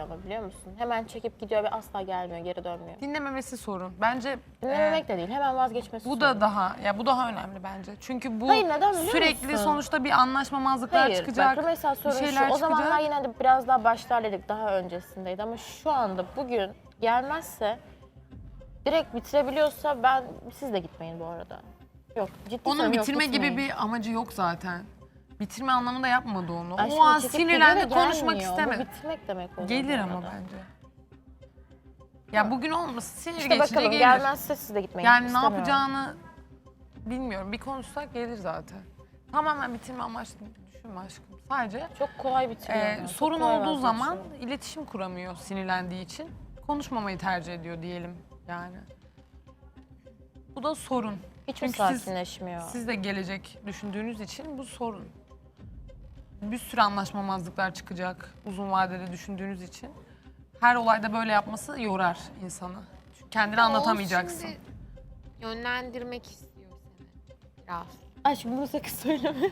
yapıyor ama biliyor musun? Hemen çekip gidiyor ve asla gelmiyor, geri dönmüyor. Dinlememesi sorun. Bence Dinlememek e, de değil, hemen vazgeçmesi bu sorun. da daha ya bu daha önemli bence. Çünkü bu Hayır, neden biliyor sürekli musun? sonuçta bir anlaşmamazlıklar Hayır, çıkacak. bak mesela sorun şu. O zamanlar yine de biraz daha başlar dedik, daha öncesindeydi ama şu anda bugün gelmezse direkt bitirebiliyorsa ben siz de gitmeyin bu arada. Yok, ciddi Onun söylüyorum, yok, bitirme gibi gitmeyin. bir amacı yok zaten. Bitirme anlamında yapmadı onu. Aşkım, o an çekip sinirlendi gidiyor ve konuşmak gelmiyor. istemedi. Bu bitmek demek oluyor Gelir ama arada. bence. Ya bugün olmasın sinir İşte geçince bakalım gelir. gelmezse siz de gitmeyin. Yani ne İstemiyorum. yapacağını bilmiyorum. Bir konuşsak gelir zaten. Tamamen bitirme amaçlı düşünme aşkım. Sadece Çok kolay bitiriyor. e, ya, çok sorun kolay olduğu zaman vazgeçiyor. iletişim kuramıyor sinirlendiği için. Konuşmamayı tercih ediyor diyelim yani. Bu da sorun. hiç mi çünkü siz- sakinleşmiyor? Siz de gelecek düşündüğünüz için bu sorun. Bir sürü anlaşmamazlıklar çıkacak uzun vadede düşündüğünüz için. Her olayda böyle yapması yorar insanı. Çünkü kendini anlatamayacaksın. Şimdi yönlendirmek istiyor seni biraz. Aşkım bunu sakın söyleme.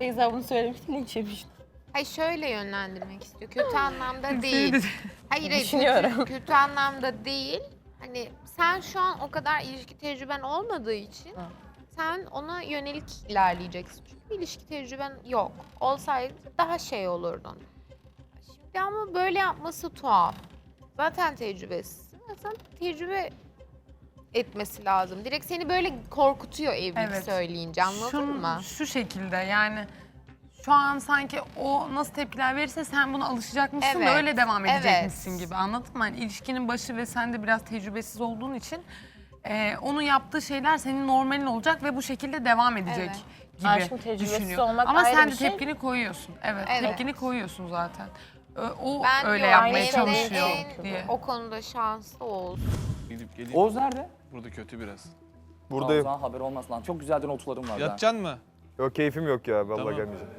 Beyza bunu söylemişti linç yemişti. Hayır şöyle yönlendirmek istiyor. Kötü anlamda değil. Hayır hayır Düşünüyorum. kötü, kötü anlamda değil. Hani sen şu an o kadar ilişki tecrüben olmadığı için. Sen ona yönelik ilerleyeceksin. Çünkü ilişki tecrüben yok. Olsaydı daha şey olurdun. Şimdi ama böyle yapması tuhaf. Zaten tecrübesiz. Sen tecrübe etmesi lazım. Direkt seni böyle korkutuyor evlilik Evet. söyleyince anladın Şun- mı? Şu şekilde yani şu an sanki o nasıl tepkiler verirse sen buna alışacakmışsın da Evet, öyle devam edecekmişsin evet. gibi anladın mı? Yani ilişkinin başı ve sen de biraz tecrübesiz olduğun için e, onun yaptığı şeyler senin normalin olacak ve bu şekilde devam edecek Evet. gibi Aşkım tecrübesiz düşünüyor. olmak Ama ayrı sen bir de şey. tepkini koyuyorsun. Evet, Evet. tepkini koyuyorsun zaten. Ö- O Ben öyle diyorum, yapmaya çalışıyor en- diye. O konuda şanslı Oğuz. Gidip geleyim. Oğuz nerede? Burada kötü biraz. Buradayım. Aa, haber olmaz lan. Çok güzel de notlarım var. Yatacaksın mı? Yok keyfim yok ya vallahi Tamam. gelmeyeceğim.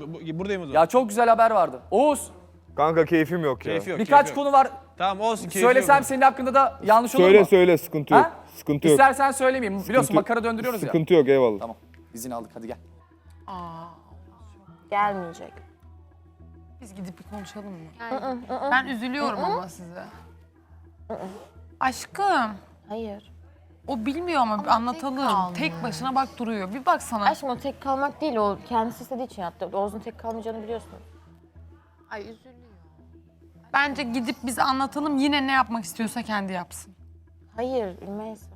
Bu, bu- buradayım o zaman. Ya çok güzel haber vardı. Oğuz Kanka keyfim yok ya. Keyfi yok. birkaç keyfi yok. konu var. Tamam olsun keyfi Söylesem yok. senin hakkında da yanlış olur Söyle mu? söyle sıkıntı yok. Ha? Sıkıntı yok. İstersen söylemeyeyim. Biliyorsun makara döndürüyoruz ya. Sıkıntı yok eyvallah. Tamam. İzin aldık hadi gel. Aa, Gelmeyecek. biz gidip bir konuşalım mı? Ben üzülüyorum ama size. Aşkım. Hayır. O bilmiyor ama, anlatalım. Tek, başına bak duruyor. Bir baksana. Aşkım o tek kalmak değil, o kendisi istediği için yaptı. Oğuz'un tek kalmayacağını biliyorsun. ay üzülüyor. Bence gidip biz anlatalım. Yine ne yapmak istiyorsa kendi yapsın. Hayır, Ümeysa.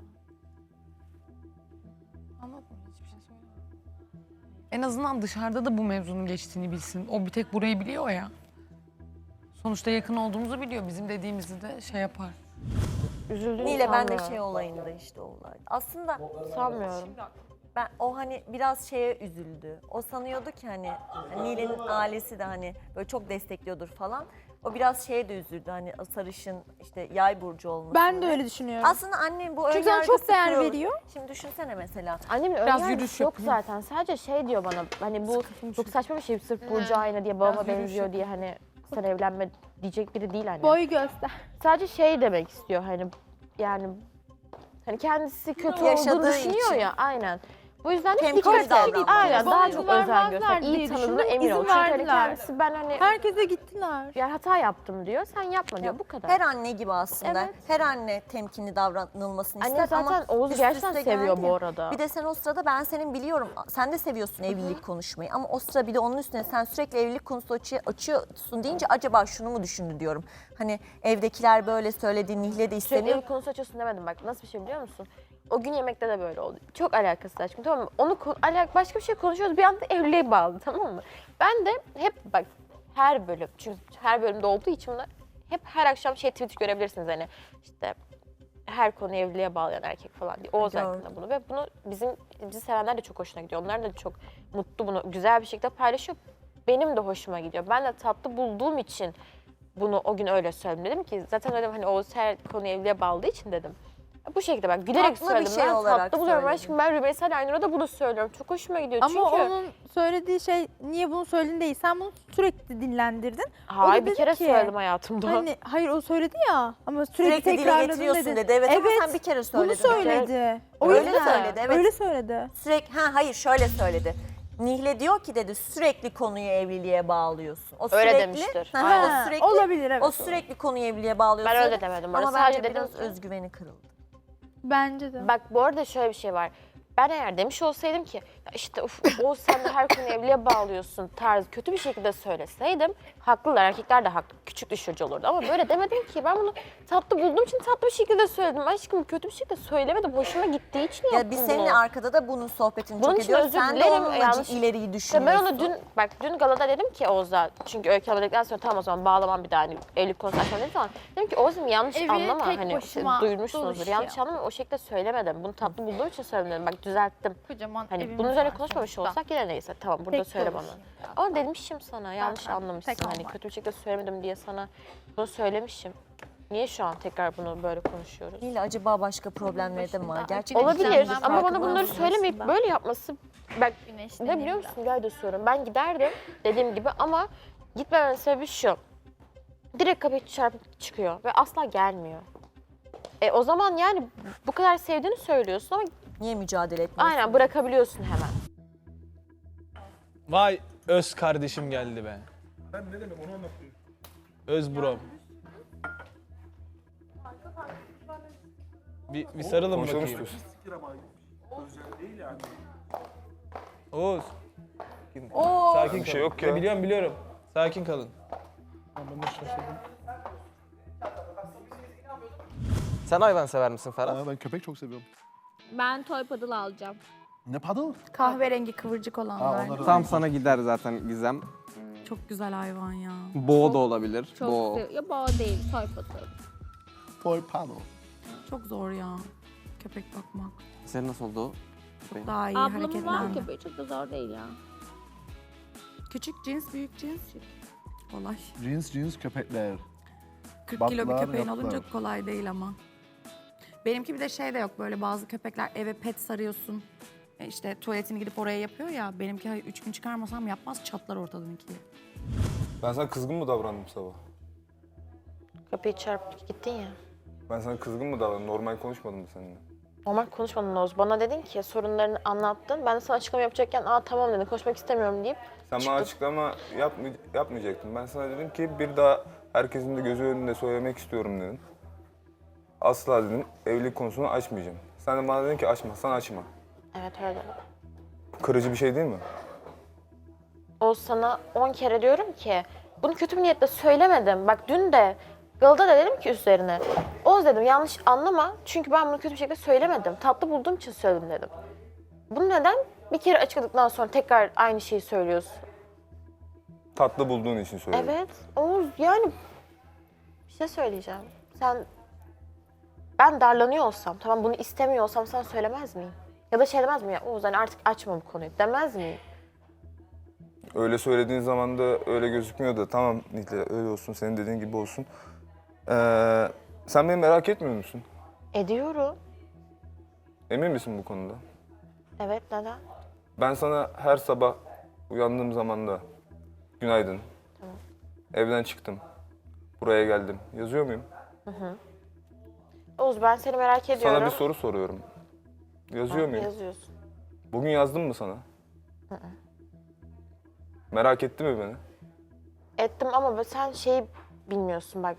En azından dışarıda da bu mevzunun geçtiğini bilsin. O bir tek burayı biliyor ya. Sonuçta yakın olduğumuzu biliyor. Bizim dediğimizi de şey yapar. Üzüldüğünü Nile ben de sanmıyorum. şey olayında işte o olay. Aslında Sanmıyorum. Ben o hani biraz şeye üzüldü. O sanıyordu ki hani Nile'nin ailesi de hani böyle çok destekliyordur falan. O biraz şeye de üzüldü hani o sarışın işte yay burcu olması. Ben de öyle düşünüyorum. Aslında annem bu Çünkü sana önyargısı çok değer kurulu. veriyor. Şimdi düşünsene mesela. Annemin Biraz yürüyüş yok yapayım. zaten. Sadece şey diyor bana, hani bu çok saçma bir şey. Sırf Burcu aynı diye babama yürüyüş benziyor diye hani sen evlenme diyecek biri değil anne. Boy göster. Sadece şey demek istiyor hani yani hani kendisi kötü olduğunu Yaşadığı düşünüyor için. ya aynen. Bu yüzden de Temkinli dikkat davranmak. Aynen daha çok özen göster. İyi tanıdığına düşündüm, emin ol. Çünkü hani kendisi ben hani Herkese gittiler. yani hata yaptım diyor. Sen yapma diyor. Bu kadar. Her anne gibi aslında. Evet. Her anne temkinli davranılmasını Anne ister zaten ama Oğuz'u üst gerçekten üste seviyor geldi bu arada. Bir de sen o sırada ben senin biliyorum. Sen de seviyorsun evlilik konuşmayı ama o sıra bir de onun üstüne sen sürekli evlilik konusu açı- açıyorsun deyince acaba şunu mu düşündü diyorum. Hani evdekiler böyle söyledi, Nihle de Sürekli istemiyor. bir konusu açıyorsun demedim bak. Nasıl bir şey biliyor musun? O gün yemekte de böyle oldu. Çok alakasız aşkım tamam mı? Onu alak başka bir şey konuşuyoruz. Bir anda evliliğe bağlı tamam mı? Ben de hep bak her bölüm çünkü her bölümde olduğu için bunlar hep her akşam şey tweet görebilirsiniz hani işte her konu evliliğe bağlayan erkek falan diye. Oğuz hakkında bunu ve bunu bizim bizi sevenler de çok hoşuna gidiyor. Onlar da çok mutlu bunu güzel bir şekilde paylaşıyor. Benim de hoşuma gidiyor. Ben de tatlı bulduğum için bunu o gün öyle söyledim. Dedim ki zaten öyle hani Oğuz her konu evliliğe bağladığı için dedim. Bu şekilde bak gülerek Tatlı bir söyledim. şey ben olarak tatlı buluyorum söyledin. aşkım. Ben Rümeysa ile Aynur'a da bunu söylüyorum. Çok hoşuma gidiyor Ama çünkü. onun söylediği şey niye bunu söyledin değil. Sen bunu sürekli dinlendirdin. Hayır bir dedi kere ki, söyledim hayatımda. Hani hayır o söyledi ya ama sürekli, Sürekli dile tekrarladın getiriyorsun dedi. dedi. Evet, ama sen bir kere söyledin. Bunu söyledi. O Öyle yüzden söyledi, evet. Öyle söyledi. Sürekli ha hayır şöyle söyledi. Nihle diyor ki dedi sürekli konuyu evliliğe bağlıyorsun. O Öyle sürekli, demiştir. Ha, o sürekli, olabilir evet. o sürekli konuyu evliliğe bağlıyorsun. Ben öyle dedi. demedim. Ama Sadece bence dedim biraz ki- özgüveni kırıldı. Bence de. Bak bu arada şöyle bir şey var. Ben eğer demiş olsaydım ki "Ya işte uf, o sen de her konuyu evliliğe bağlıyorsun tarzı kötü bir şekilde söyleseydim haklılar erkekler de haklı küçük düşürücü olurdu ama böyle demedim ki ben bunu tatlı bulduğum için tatlı bir şekilde söyledim. Aşkım kötü bir şekilde söylemedim hoşuma gittiği için yaptım Ya biz bunu. seninle arkada da bunun sohbetini Bunun çok için ediyoruz. özür Sen de dilerim, onunla yanlış- ileriyi İşte ben düşünüyorsun. onu dün bak dün galada dedim ki Oğuz'a çünkü öykü dedikten sonra tamam o zaman bağlamam bir daha hani evlilik konusu açmam dedi zaman dedim ki Oğuz'um yanlış Evi anlama tek hani başıma duymuşsunuzdur doluş yanlış ya. anlama o şekilde söylemedim bunu tatlı bulduğum için söyledim dedim bak düzelttim. Kocaman Hani evimiz bunun üzerine konuşmamış olsak yine neyse tamam burada Tek söyle bana. konuşayım ya. Ama demişim sana yanlış Zaten anlamışsın tek hani olmak. kötü bir şekilde söylemedim diye sana bunu söylemişim. Niye şu an tekrar bunu böyle konuşuyoruz? Nihle acaba başka problemleri de mi var? Gerçekten Olabilir Güneşlenmem ama bana farkında bunları mısın söylemeyip aslında? böyle yapması bak Güneşleneyim ne biliyor musun? Gel de söylüyorum. Ben giderdim dediğim gibi ama gitmememin sebebi şu. Direkt kapıyı çarpıp çıkıyor ve asla gelmiyor. E o zaman yani bu kadar sevdiğini söylüyorsun ama Niye mücadele etmiyorsun? aynen bırakabiliyorsun hemen. Vay öz kardeşim geldi be. Ben ne demek onu anlatıyorum. Öz brom. Bir, bir sarılın Konuşalım bakayım. istiyorsun. Oğuz. Oo. Sakin Bir şey yok ya. Biliyorum biliyorum. Sakin kalın. Sen hayvan sever misin Ferhat? Aa, ben köpek çok seviyorum. Ben toy paddle alacağım. Ne paddle? Kahverengi kıvırcık olanlar. onları Tam sana gider zaten Gizem. Çok güzel hayvan ya. Boğ da olabilir. Çok Boğ. sev- Ya boğa değil, toy paddle. Toy paddle. Çok zor ya. Köpek bakmak. Senin nasıl oldu? Çok daha iyi Ablamın var köpeği, çok da zor değil ya. Küçük cins, büyük cins. Kolay. Jeans jeans köpekler. 40 kilo bir köpeğin yaplar. olunca kolay değil ama. Benimki bir de şey de yok böyle bazı köpekler eve pet sarıyorsun. E işte tuvaletini gidip oraya yapıyor ya. Benimki hayır, üç gün çıkarmasam yapmaz çatlar ortadan ikiye. Ben sana kızgın mı davrandım sabah? Kapıyı çarpıp gittin ya. Ben sana kızgın mı davrandım? Normal konuşmadım mı seninle? Normal konuşmadın Oğuz. Bana dedin ki sorunlarını anlattın. Ben de sana açıklama yapacakken aa tamam dedin konuşmak istemiyorum deyip Sen bana açıklama yapmay yapmayacaktın. Ben sana dedim ki bir daha herkesin de gözü önünde söylemek istiyorum dedim. Asla dedim evlilik konusunu açmayacağım. Sen de bana dedin ki açmazsan açma. evet öyle. Kırıcı bir şey değil mi? Oğuz sana 10 kere diyorum ki bunu kötü bir niyetle söylemedim. Bak dün de Galada da dedim ki üzerine. Oğuz dedim yanlış anlama çünkü ben bunu kötü bir şekilde söylemedim. Tatlı bulduğum için söyledim dedim. Bunu neden bir kere açıkladıktan sonra tekrar aynı şeyi söylüyorsun? Tatlı bulduğun için söyledim. Evet Oğuz yani bir şey söyleyeceğim. Sen ben darlanıyor olsam tamam bunu istemiyor olsam sana söylemez miyim? Ya da şey demez miyim ya Oğuz hani artık açma bu konuyu demez miyim? Öyle söylediğin zaman da öyle gözükmüyor da tamam Nihle öyle olsun senin dediğin gibi olsun. Ee, sen beni merak etmiyor musun? Ediyorum. Emin misin bu konuda? Evet neden? Ben sana her sabah uyandığım zaman da günaydın. Evden çıktım. Buraya geldim. Yazıyor muyum? Oğuz ben seni merak ediyorum. Sana bir soru soruyorum. Yazıyor muyum? Yazıyorsun. Bugün yazdım mı sana? Merak etti mi beni? Ettim ama sen şey bilmiyorsun bak.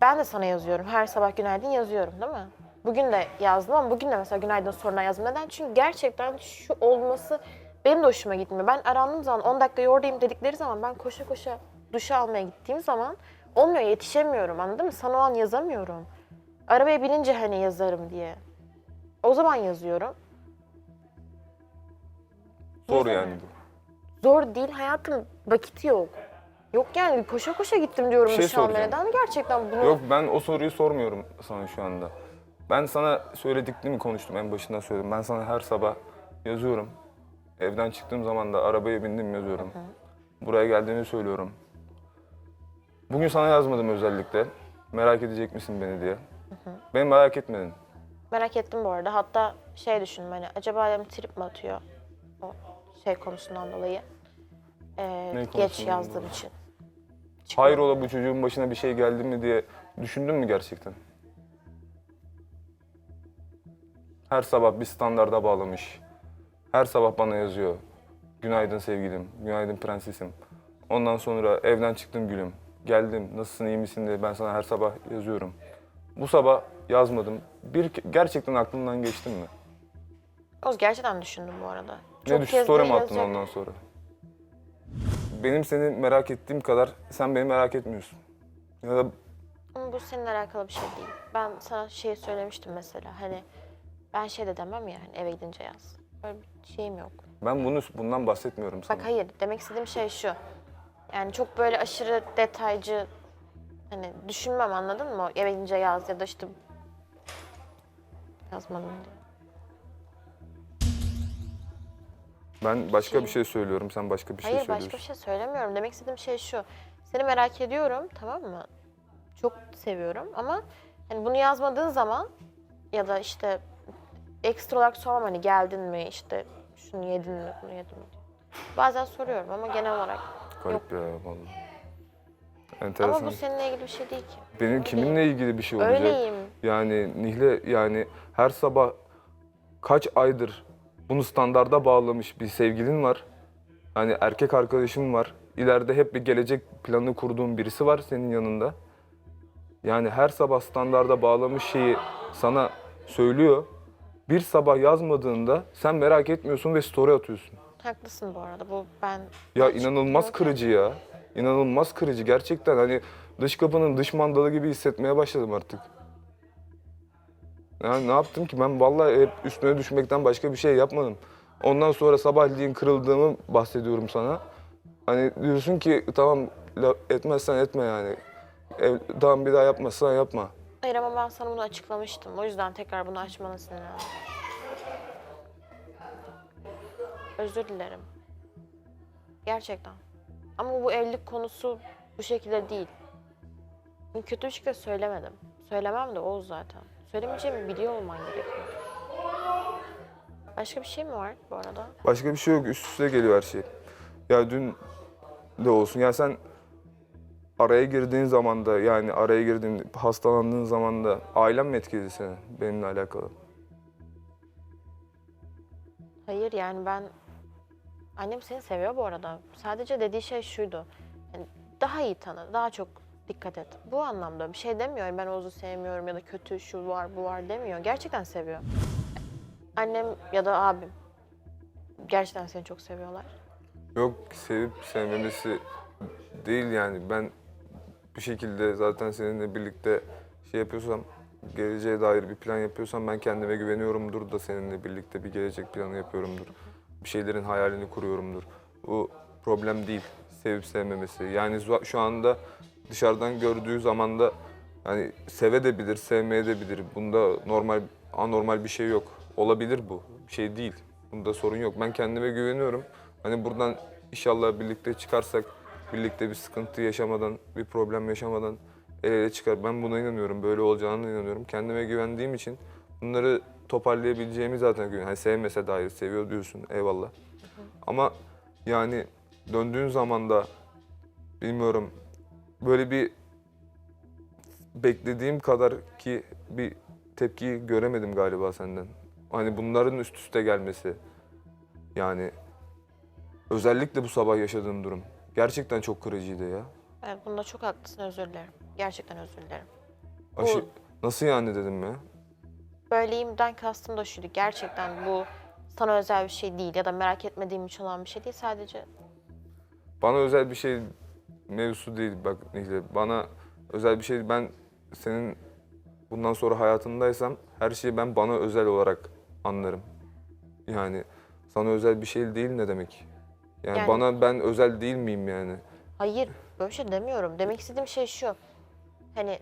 Ben de sana yazıyorum. Her sabah günaydın yazıyorum değil mi? Bugün de yazdım ama bugün de mesela günaydın sonra yazdım. Neden? Çünkü gerçekten şu olması benim de hoşuma gitmiyor. Ben arandığım zaman 10 dakika yoradayım dedikleri zaman ben koşa koşa duş almaya gittiğim zaman olmuyor yetişemiyorum anladın mı? Sana o an yazamıyorum. Arabaya binince hani yazarım diye. O zaman yazıyorum. Zor yani bu. Zor değil hayatım vakit yok. Yok yani koşa koşa gittim diyorum Bir şey soracağım. Neden gerçekten bunu Yok ben o soruyu sormuyorum sana şu anda. Ben sana söylediklerimi konuştum en başından söyledim. Ben sana her sabah yazıyorum. Evden çıktığım zaman da arabaya bindim yazıyorum. Buraya geldiğimi söylüyorum. Bugün sana yazmadım özellikle. Merak edecek misin beni diye. Beni merak etmedin. Merak ettim bu arada. Hatta şey düşündüm hani acaba dedim trip mi atıyor o şey konusundan dolayı. Ee, Ne geç konusundan yazdığım dolayı? için. Hayrola bu çocuğun başına bir şey geldi mi diye düşündün mü gerçekten? Her sabah bir standarda bağlamış. Her sabah bana yazıyor. Günaydın sevgilim, günaydın prensesim. Ondan sonra evden çıktım gülüm. Geldim, nasılsın, iyi misin diye ben sana her sabah yazıyorum. Bu sabah yazmadım. Bir gerçekten aklımdan geçtin mi? Oğuz gerçekten düşündüm bu arada. ne düş kez story mi attın ondan sonra? Benim seni merak ettiğim kadar sen beni merak etmiyorsun. Ya da Ama bu seninle alakalı bir şey değil. Ben sana şey söylemiştim mesela hani ben şey de demem ya hani eve gidince yaz. Öyle bir şeyim yok. ben bunu bundan bahsetmiyorum sana. Bak hayır demek istediğim şey şu. Yani çok böyle aşırı detaycı hani düşünmem anladın mı? Eve gidince yaz ya da işte yazmadım diye. Ben başka bir Şey- şey söylüyorum, sen başka bir şey Hayır söylüyorsun. başka bir şey söylemiyorum. Demek istediğim şey şu. Seni merak ediyorum tamam mı? Çok seviyorum ama hani bunu yazmadığın zaman ya da işte ekstra olarak sormam hani geldin mi işte şunu yedin mi bunu yedin mi diye. Bazen soruyorum ama genel olarak Garip ya vallahi. Enteresan. ama bu seninle ilgili bir şey değil ki. Benim kiminle ilgili bir şey olacak? Öyleyim. Yani Nihle yani her sabah kaç aydır bunu standarda bağlamış bir sevgilin var. Hani erkek arkadaşım var. İleride hep bir gelecek planı kurduğun birisi var senin yanında. Yani her sabah standarda bağlamış şeyi sana söylüyor. Bir sabah yazmadığında sen merak etmiyorsun ve story atıyorsun. Haklısın bu arada. Bu ben Ya inanılmaz kırıcı ya. İnanılmaz kırıcı gerçekten hani dış kapının dış mandalı gibi hissetmeye başladım artık. Yani ne yaptım ki ben vallahi hep üstüne düşmekten başka bir şey yapmadım. Ondan sonra sabahleyin kırıldığımı bahsediyorum sana. Hani diyorsun ki tamam etmezsen etme yani. Ev, tamam bir daha yapmazsan yapma. Hayır ama ben sana bunu açıklamıştım. O yüzden tekrar bunu açmana sinirlendim. Özür dilerim. Gerçekten. Ama bu evlilik konusu bu şekilde değil. Kötü bir şekilde söylemedim. Söylemem de Oğuz zaten. Söylemeyeceğimi biliyor olman gerekiyor. Başka bir şey mi var bu arada? Başka bir şey yok. Üst üste geliyor her şey. Ya dün de olsun. Ya sen araya girdiğin zaman da yani araya girdiğin, hastalandığın zaman da ailen mi etkiledi seni benimle alakalı? Hayır yani ben... Annem seni seviyor bu arada. Sadece dediği şey şuydu. Yani daha iyi tanı, daha çok dikkat et. Bu anlamda bir şey demiyor. Ben Oğuz'u sevmiyorum ya da kötü şu var bu var demiyor. Gerçekten seviyor. Annem ya da abim gerçekten seni çok seviyorlar. Yok sevip sevmemesi değil yani. Ben bir şekilde zaten seninle birlikte şey yapıyorsam, geleceğe dair bir plan yapıyorsam ben kendime güveniyorumdur da seninle birlikte bir gelecek planı yapıyorumdur. Bir şeylerin hayalini kuruyorumdur. Bu problem değil. Sevip sevmemesi. Yani şu anda dışarıdan gördüğü zaman da hani seve de bilir, sevmeye de bilir. Bunda normal, anormal bir şey yok. Olabilir bu. Bir şey değil. Bunda sorun yok. Ben kendime güveniyorum. Hani buradan inşallah birlikte çıkarsak, birlikte bir sıkıntı yaşamadan, bir problem yaşamadan el ele çıkar. Ben buna inanıyorum. Böyle olacağına inanıyorum. Kendime güvendiğim için bunları toparlayabileceğimi zaten güveniyorum. Hani sevmese dair seviyor diyorsun. Eyvallah. Ama yani döndüğün zaman da bilmiyorum böyle bir beklediğim kadar ki bir tepki göremedim galiba senden. Hani bunların üst üste gelmesi. Yani özellikle bu sabah yaşadığım durum. Gerçekten çok kırıcıydı ya. Evet bunda çok haklısın özür dilerim. Gerçekten özür dilerim. Aşı, nasıl yani dedim ya? Böyleyimden kastım da şuydu. Gerçekten bu sana özel bir şey değil ya da merak etmediğim için olan bir şey değil. Sadece Bana özel bir şey mevzusu değil bak Nihle. Bana özel bir şey ben senin bundan sonra hayatındaysam her şeyi ben bana özel olarak anlarım. Yani sana özel bir şey değil ne demek? Yani, Yani- bana ben özel değil miyim yani? Hayır, böyle şey demiyorum. Demek istediğim şey şu. Hani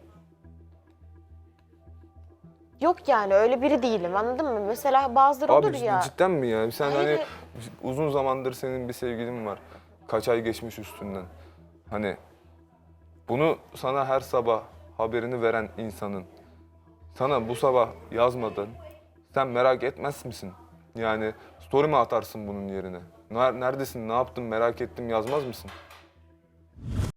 yok yani öyle biri değilim anladın mı? Mesela bazıları Abi olur ya. cidden mi ya? Sen Hayır. hani uzun zamandır senin bir sevgilin var. Kaç ay geçmiş üstünden. Hani bunu sana her sabah haberini veren insanın sana bu sabah yazmadan sen merak etmez misin? Yani story mi atarsın bunun yerine? Ner- Neredesin, ne yaptın merak ettim yazmaz mısın?